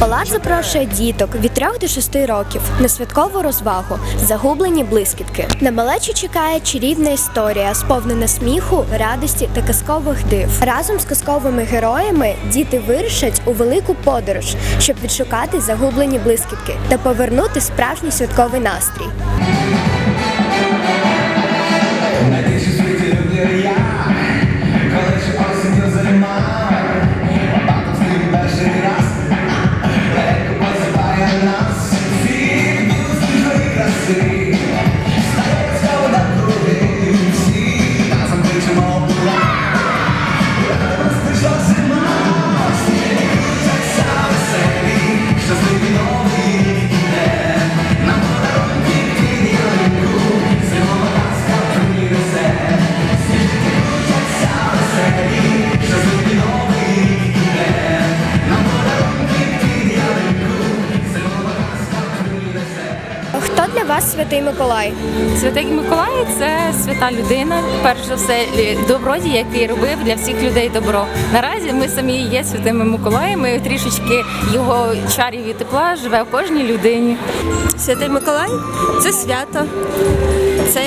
Палац запрошує діток від 3 до 6 років на святкову розвагу Загублені блискітки. На малечу чекає чарівна історія, сповнена сміху, радості та казкових див. Разом з казковими героями діти вирушать у велику подорож, щоб відшукати загублені блискітки та повернути справжній святковий настрій. Святий Миколай? Святий Миколай це свята людина, перш за все добродій, який робив для всіх людей добро. Наразі ми самі є святими Миколаями. Трішечки його чарів і тепла живе в кожній людині. Святий Миколай це свято. Це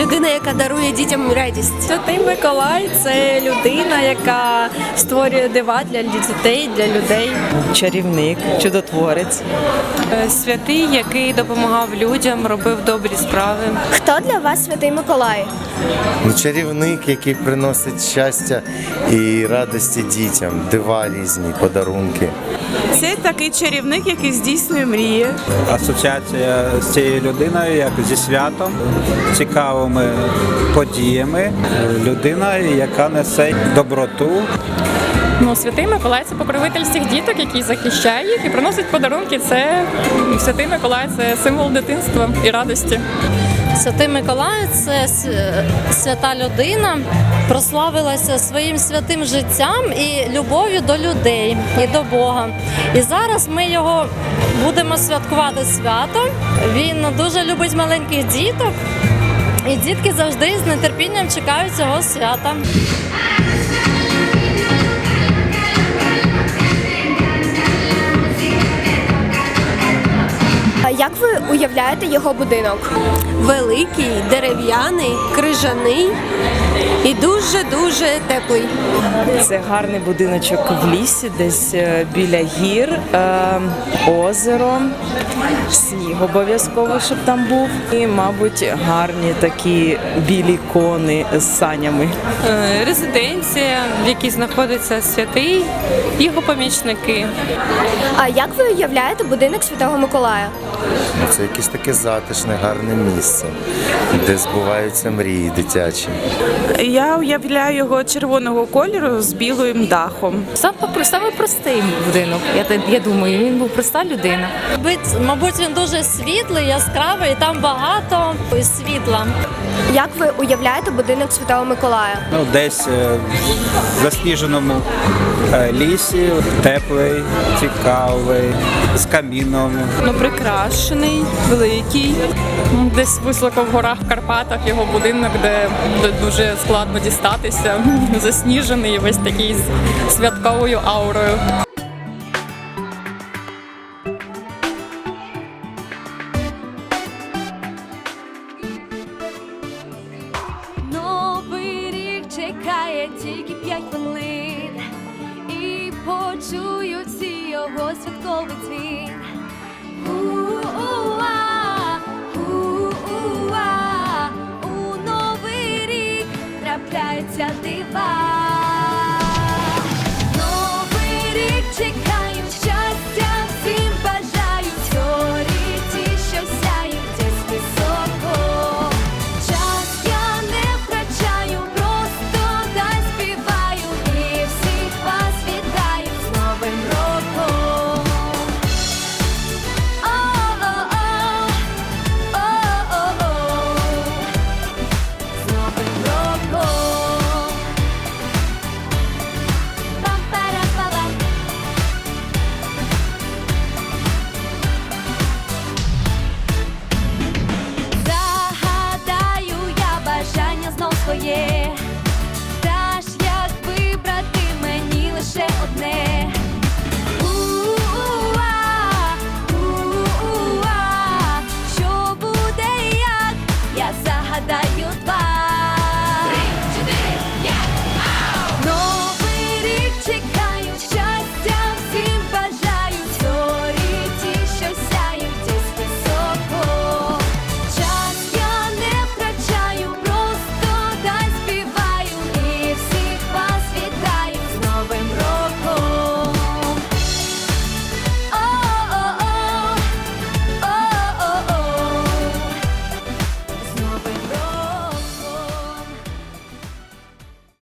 людина, яка дарує дітям радість. Святий Миколай це людина, яка створює дива для дітей, для людей. чарівник, чудотворець. Е, Святий, який допомагав людям, робив добрі справи. Хто для вас святий Миколай? Ну, чарівник, який приносить щастя і радості дітям, дива різні, подарунки. Це такий чарівник, який здійснює мрії. асоціація з цією людиною, як зі святом, цікавими подіями. Людина, яка несе доброту, Ну, святий Миколай це покровитель всіх діток, який захищає їх і приносить подарунки. Це святий Миколай це символ дитинства і радості. Святий Миколай це свята людина, прославилася своїм святим життям і любов'ю до людей і до Бога. І зараз ми його будемо святкувати свято. Він дуже любить маленьких діток. І дітки завжди з нетерпінням чекають цього свята. Як ви уявляєте його будинок? Великий, дерев'яний, крижаний і дуже дуже теплий. Це гарний будиночок в лісі, десь е, біля гір, е, озеро, сніг обов'язково, щоб там був. І, мабуть, гарні такі білі кони з санями. Е, Резиденція, в якій знаходиться святий, його помічники. А як ви уявляєте будинок святого Миколая? Ну, Це якесь таке затишне, гарне місце, де збуваються мрії дитячі. Я уявляю його червоного кольору з білим дахом. Сам саме простий будинок. Я, я думаю, він був проста людина. Мабуть, мабуть, він дуже світлий, яскравий, і там багато світла. Як ви уявляєте будинок святого Миколая? ну, десь е, в засніженому Е, лісі, теплий, цікавий, з каміном. Ну, прикрашений, великий. Десь високо в горах в Карпатах його будинок, де дуже складно дістатися, засніжений, весь такий з святковою аурою. Чекає тільки п'ять хвилин почують всі його святковий цвіт. У -у -у -а. твоє.